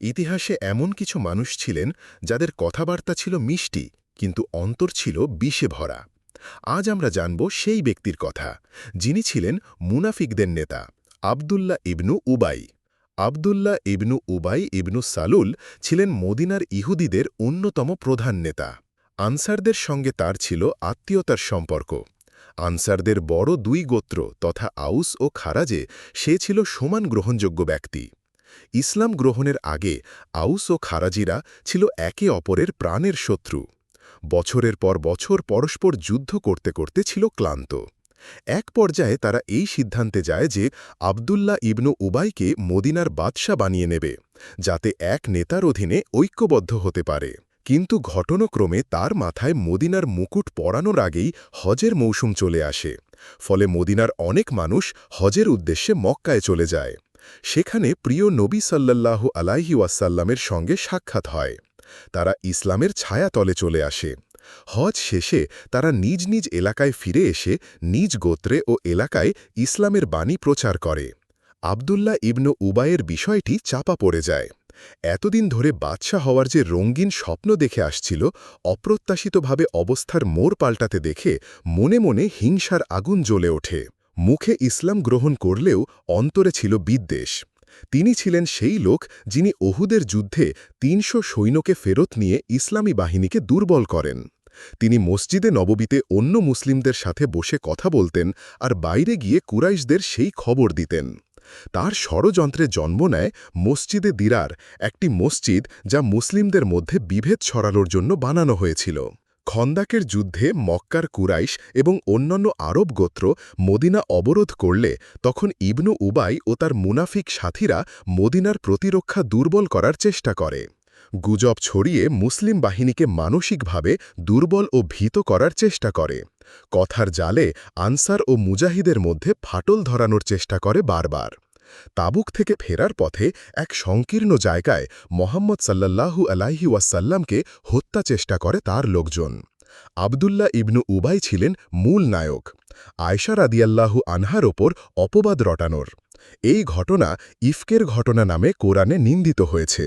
ইতিহাসে এমন কিছু মানুষ ছিলেন যাদের কথাবার্তা ছিল মিষ্টি, কিন্তু অন্তর ছিল বিষে ভরা। আজ আমরা জানব সেই ব্যক্তির কথা, যিনি ছিলেন মুনাফিকদের নেতা, আবদুল্লাহ ইবনু উবাই। আবদুল্লাহ ইবনু উবাই ইবনু সালুল ছিলেন মদিনার ইহুদিদের অন্যতম প্রধান নেতা। আনসারদের সঙ্গে তার ছিল আত্মীয়তার সম্পর্ক। আনসারদের বড় দুই গোত্র তথা আউস ও খারাজে সে ছিল সমান গ্রহণযোগ্য ব্যক্তি। ইসলাম গ্রহণের আগে আউস ও খারাজিরা ছিল একে অপরের প্রাণের শত্রু। বছরের পর বছর পরস্পর যুদ্ধ করতে করতে ছিল ক্লান্ত। এক পর্যায়ে তারা এই সিদ্ধান্তে যায় যে আবদুল্লাহ ইবনু উবাইকে মদিনার বাদশা বানিয়ে নেবে, যাতে এক নেতার অধীনে ঐক্যবদ্ধ হতে পারে। কিন্তু ঘটনক্রমে তার মাথায় মদিনার মুকুট পরানোর আগেই হজের মৌসুম চলে আসে, ফলে মদিনার অনেক মানুষ হজের উদ্দেশ্যে মক্কায় চলে যায়। সেখানে প্রিয় নবী সাল্লাল্লাহু আলাইহি ওয়াসাল্লামের সঙ্গে সাক্ষাৎ হয়। তারা ইসলামের ছায়াতলে চলে আসে। হজ শেষে তারা নিজ নিজ এলাকায় ফিরে এসে নিজ গোত্রে ও এলাকায় ইসলামের বাণী প্রচার করে। আবদুল্লাহ ইবনু উবায়ের বিষয়টি চাপা পড়ে যায়। এতদিন ধরে বাদশাহ হওয়ার যে রঙিন স্বপ্ন দেখে আসছিল, অপ্রত্যাশিতভাবে অবস্থার মোড় পাল্টাতে দেখে মনে মনে হিংসার আগুন জ্বলে ওঠে। মুখে ইসলাম গ্রহণ করলেও অন্তরে ছিল বিদ্বেষ। তিনি ছিলেন সেই লোক যিনি ওহুদের যুদ্ধে তিনশো সৈন্যকে ফেরত নিয়ে ইসলামী বাহিনীকে দুর্বল করেন। তিনি মসজিদে নববীতে অন্য মুসলিমদের সাথে বসে কথা বলতেন আর বাইরে গিয়ে কুরাইশদের সেই খবর দিতেন। তার ষড়যন্ত্রে জন্ম নেয় মসজিদে দিরার, একটি মসজিদ যা মুসলিমদের মধ্যে বিভেদ ছড়ানোর জন্য বানানো হয়েছিল। খন্দাকের যুদ্ধে মক্কার কুরাইশ এবং অন্যান্য আরব গোত্র মদিনা অবরোধ করলে তখন ইবনু উবাই ও তার মুনাফিক সাথীরা মদিনার প্রতিরক্ষা দুর্বল করার চেষ্টা করে। গুজব ছড়িয়ে মুসলিম বাহিনীকে মানসিকভাবে দুর্বল ও ভীত করার চেষ্টা করে। কথার জালে আনসার ও মুজাহিদের মধ্যে ফাটল ধরানোর চেষ্টা করে বারবার। তাবুক থেকে ফেরার পথে এক সংকীর্ণ জায়গায় মোহাম্মদ সাল্লাল্লাহু আলাইহি ওয়াসাল্লামকে হত্যা চেষ্টা করে তার লোকজন। আবদুল্লাহ ইবনু উবাই ছিলেন মূল নায়ক। আয়সা রাদিয়াল্লাহু আনহার ওপর অপবাদ রটানোর। এই ঘটনা ইফকের ঘটনা নামে কোরআনে নিন্দিত হয়েছে।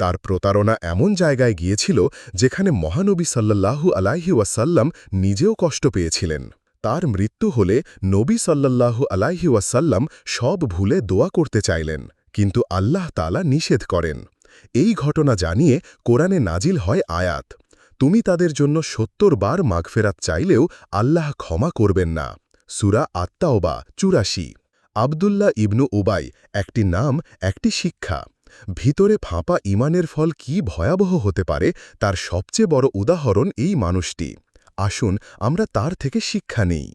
তার প্রতারণা এমন জায়গায় গিয়েছিল যেখানে মহানবী সাল্লাল্লাহু আলাইহি ওয়াসাল্লাম নিজেও কষ্ট পেয়েছিলেন। তার মৃত্যু হলে নবী সাল্লাল্লাহু আলাইহি ওয়াসাল্লাম সব ভুলে দোয়া করতে চাইলেন, কিন্তু আল্লাহ তালা নিষেধ করেন। এই ঘটনা জানিয়ে কোরআনে নাজিল হয় আয়াত। তুমি তাদের জন্য সত্তর বার মাগফেরাত চাইলেও আল্লাহ ক্ষমা করবেন না। সুরা আত্মাওবা চুরাশি। আবদুল্লাহ ইবনু উবাই, একটি নাম, একটি শিক্ষা। ভিতরে ফাঁপা ইমানের ফল কি ভয়াবহ হতে পারে, তার সবচেয়ে বড় উদাহরণ এই মানুষটি। আসুন আমরা তার থেকে শিক্ষা নেই।